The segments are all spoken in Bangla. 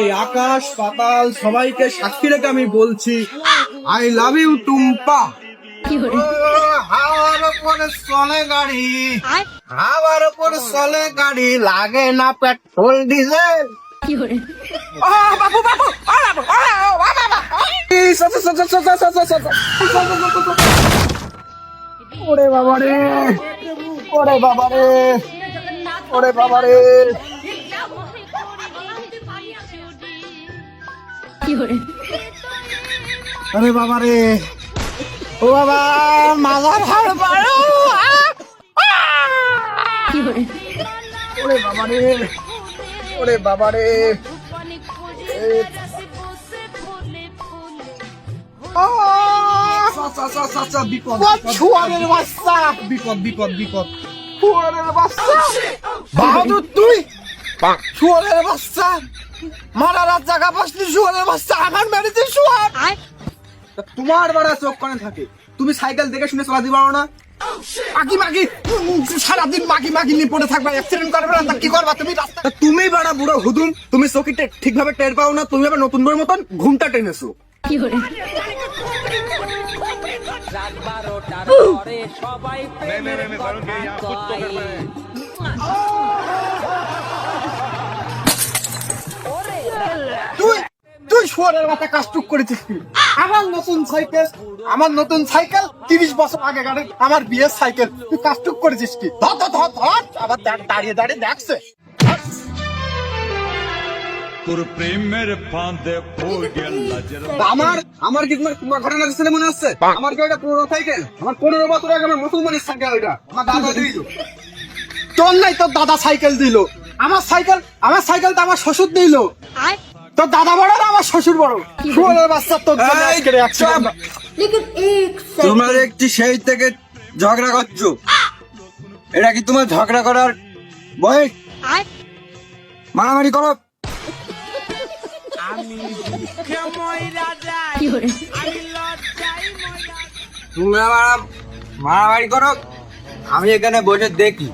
এই আকাশ পাতাল সবাইকে সাক্ষী রেখে আমি বলছি আই লাভ ইউ টুম্পা। হাওয়ার উপরে চলে গাড়ি। হাওয়ার উপরে চলে গাড়ি লাগে না পেট্রোল ডিজেল। বাবু বাবু ওরে বাবা রে। ওরে বাবা রে। ওরে বাবা রে। আরে বাবা রে। ও বাবা মাজার হাড় পাড়ো। ওরে বাবা রে। ওরে বাবা রে। বিপদ ছুয়ারের বাচ্চা। বিপদ বিপদ বিপদ। বাহাদুর তুই শুয়ারের বাচ্চা। মারার জায়গা পাসনি শুয়ারের বাচ্চা। আমার মেরেছে শুয়ার তোমার বাড়া চোখ কানে থাকে। তুমি সাইকেল দেখে শুনে চালাতে পারো না। মাগি মাগি। সারাদিন মাগি মাগি নিয়ে পড়ে থাকবা। অ্যাক্সিডেন্ট করবে না কি করবা তুমি? রাস্তা তুমি বাড়া বুড়ো হুদুম তুমি চোখি টে- ঠিকভাবে টের পাও না তুমি আবার নতুন বইয়ের মতন ঘুমটা টেনেছো। তুই শুয়ারের মাথা কাজটুক করেছিস কি আমার নতুন সাইকেল আমার নতুন সাইকেল তিরিশ বছর আগে গাড়ি আমার বিয়ের সাইকেল তুই কাজটুক করেছিস কি? ধর ধর ধর ধর। আবার দাঁড়িয়ে দাঁড়িয়ে দেখছে। তোর প্রেমের ফাঁদে আমার আমার কি তোমার তোমার ঘটনা ছেলে মনে আছে আমার কি পুরো সাইকেল আমার পনেরো বছর আগে আমার মুসলমানের সাইকেল ওইটা। আমার দাদা দিল। তোর নাই তোর দাদা সাইকেল দিল। আমার সাইকেল আমার সাইকেল তো আমার শ্বশুর দিল। তোর দাদা বড় না আমার শ্বশুর বড় শুয়ারের বাচ্চা তোর জন্য আজকের accident। लेकिन एक তোমরা একটি সেই থেকে ঝগড়া করছো এটা কি তোমার ঝগড়া করার বয়স মারামারি করো তুমি আমার মারামারি করো আমি এখানে বসে দেখি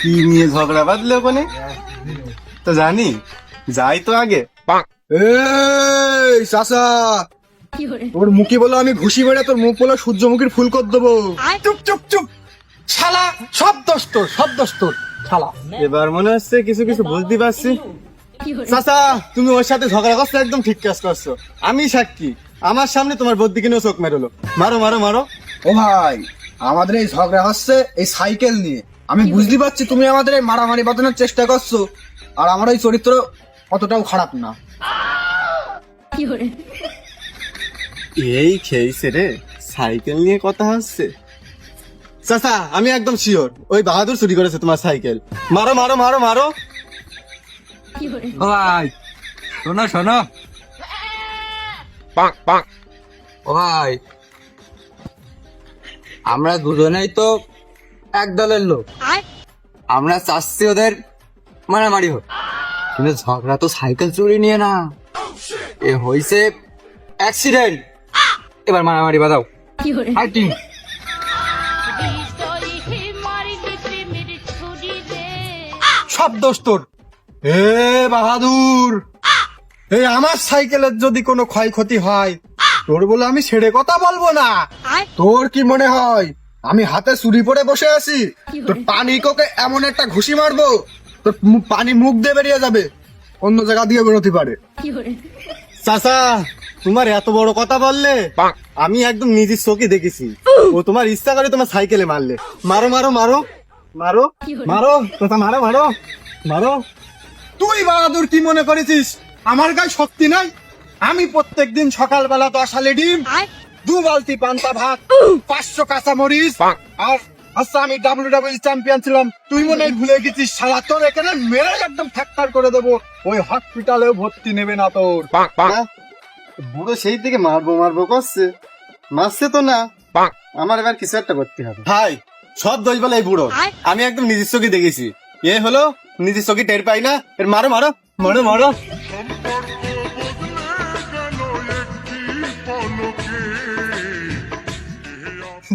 কি নিয়ে ঝগড়া বাঁধলে ওখানে? তো জানি যাই তো আগে। এই তোর মুখে বলো আমি ঘুষি মেরে তোর মুখ বলো সূর্যমুখীর ফুল করে দেবো। চুপ চুপ চুপ। শালা সব দোষ তোর সব দোষ তোর শালা। এবার মনে হচ্ছে কিছু কিছু বুঝতে পারছি। চাচা তুমি ওর সাথে ঝগড়া করছ একদম ঠিক কাজ করছ। আমি সাক্ষী আমার সামনে তোমার বদ্যি কিনেও চোখ মেরোলো। মারো মারো মারো। ও ভাই আমাদের এই ঝগড়া হচ্ছে এই সাইকেল নিয়ে। আমি বুঝতে পারছি তুমি আমাদের এই মারামারি বাঁধানোর চেষ্টা করছ আর আমার এই চরিত্র অতটাও খারাপ না। এই খেয়েছে রে সাইকেল নিয়ে কথা হচ্ছে। চাচা আমি একদম শিওর ওই বাহাদুর চুরি করেছে তোমার সাইকেল মারো মারো মারো মারো। ভাই শোনো শোনো। ও ভাই আমরা দুজনেই তো এক দলের লোক। আমরা চাচ্ছি ওদের মারামারি হোক। কিন্তু ঝগড়া তো সাইকেল চুরি নিয়ে না। এ হইছে অ্যাক্সিডেন্ট এবার মারামারি বাদাও ফাইটিং সব দোষ তোর। এ বাহাদুর। এই আমার সাইকেলের যদি কোনো ক্ষয়ক্ষতি হয় তোর বলে আমি ছেড়ে কথা বলব না। তোর কি মনে হয়? আমি হাতে চুরি পরে বসে আছি। তোর পানি কোকে এমন একটা ঘুষি মারবো তোর পানি মুখ দিয়ে বেরিয়ে যাবে। অন্য জায়গা দিয়ে বেরোতে পারে। চাচা তোমার এত বড় কথা বললে আমি একদম নিজের চোখে দেখেছি। ও তোমার ইচ্ছা করে তোমার সাইকেলে মারলে। মারো মারো মারো। মারো মারো। চাচা মারো মারো। মারো। তুই বাহাদুর কি মনে করেছিস? আমার গায়ে শক্তি নাই? আমি প্রত্যেক প্রত্যেকদিন সকালবেলা দশ ডিম দু বালতি পান্তা ভাত পাঁচশো কাঁচা মরিচ আর আচ্ছা আমি ডাব্লিউ ডাব্লিউ চ্যাম্পিয়ন ছিলাম। তুই মনে হয় ভুলে গেছিস সারা তোর এখানে মেরে একদম ফ্যাক্টর করে দেবো। ওই হসপিটালেও ভর্তি নেবে না তোর। হ্যাঁ? বুড়ো সেই থেকে মারবো মারবো করছে। মারছে তো না। আমার এবার কিছু একটা করতে হবে। ভাই সব দোষ বলে এই বুড়ো। আমি একদম নিজের চোখে দেখেছি। এ হলো নিজের চোখে টের পাই না। এর মারো মারো। মারো মারো।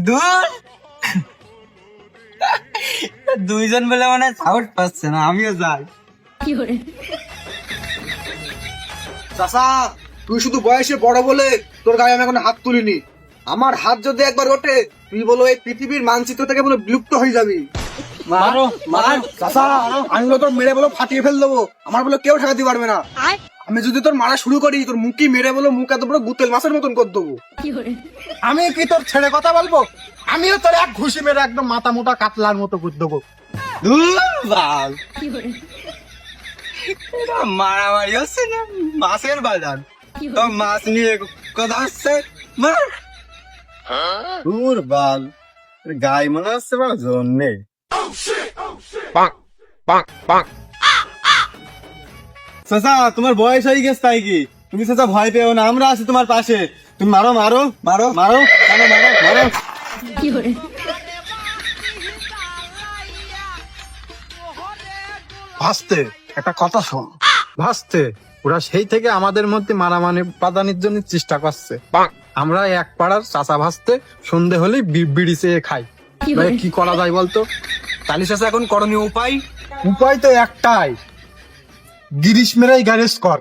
দূর দুইজন বলে মানে সাহস পাচ্ছে না আমিও যাই। চাচা তুই শুধু বয়সে বড় বলে তোর গায়ে আমি এখন হাত তুলিনি। আমার হাত যদি একবার ওঠে তুই বলো এই পৃথিবীর মানচিত্র থেকে বলো বিলুপ্ত হয়ে যাবি। মারো মার। চাচা আমি বলো তোর মেরে বলো ফাটিয়ে ফেল দেবো। আমার বলো কেউ ঠেকাতে পারবে না। আমি যদি তোর মারা শুরু করি, তোর মুখি মেরে বলো? মুখ এত বড় গুতেল মাছের মতন করে দেবো। আমি কি তোর ছেড়ে কথা বলব? আমিও তোর এক ঘুষি মেরে একদম মাথা মোটা কাতলার মতো করে দেবো। মারামারি হচ্ছে না? মাছের বাজার। তো মাছ নিয়ে কথা হচ্ছে? তোর বাল গায়ে মনে হচ্ছে বড় জন নেই চাচা তোমার বয়স হয়ে গেছে তাই কি? তুমি চাচা ভয় পেও না আমরা আছি তোমার পাশে। তুমি মারো মারো মারো মারো মারো মারো মারো। ভাসতে একটা কথা শোন। ভাসতে ওরা সেই থেকে আমাদের মধ্যে মারামারি পাদানির জন্য চেষ্টা করছে। আমরা এক পাড়ার চাচা ভাসতে সন্ধে হলে বিড়ি চেয়ে খাই। কি করা যায় বলতো? তালি চাষা এখন করণীয় উপায়? উপায় তো একটাই। গিরিশ মেরাই গ্যারেজ কর।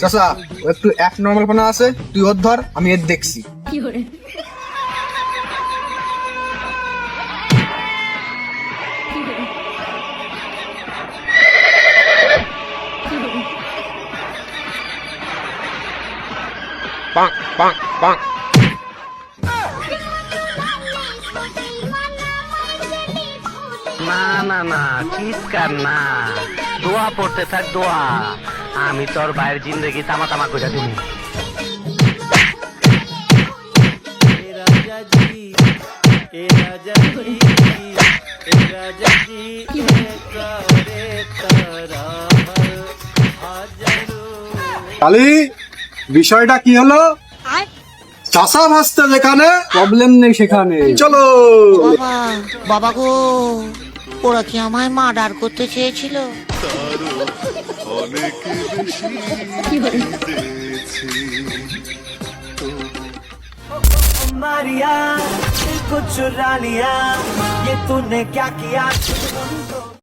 চাচা একটু এক নর্মাল পানা আছে তুই ওর ধর আমি এর দেখছি। না না না চিৎকার না। দোয়া পড়তে থাক দোয়া। আমি তোর বাইরের জিন্দগি তামা তামা করে দিবি কালি বিষয়টা কি হলো? চাষা ভাসতে যেখানে প্রবলেম নেই সেখানে চলো বাবা বাবা গো ওরা কি আমায় মার্ডার করতে চেয়েছিল मारिया कुछ चुरा लिया ये तूने क्या किया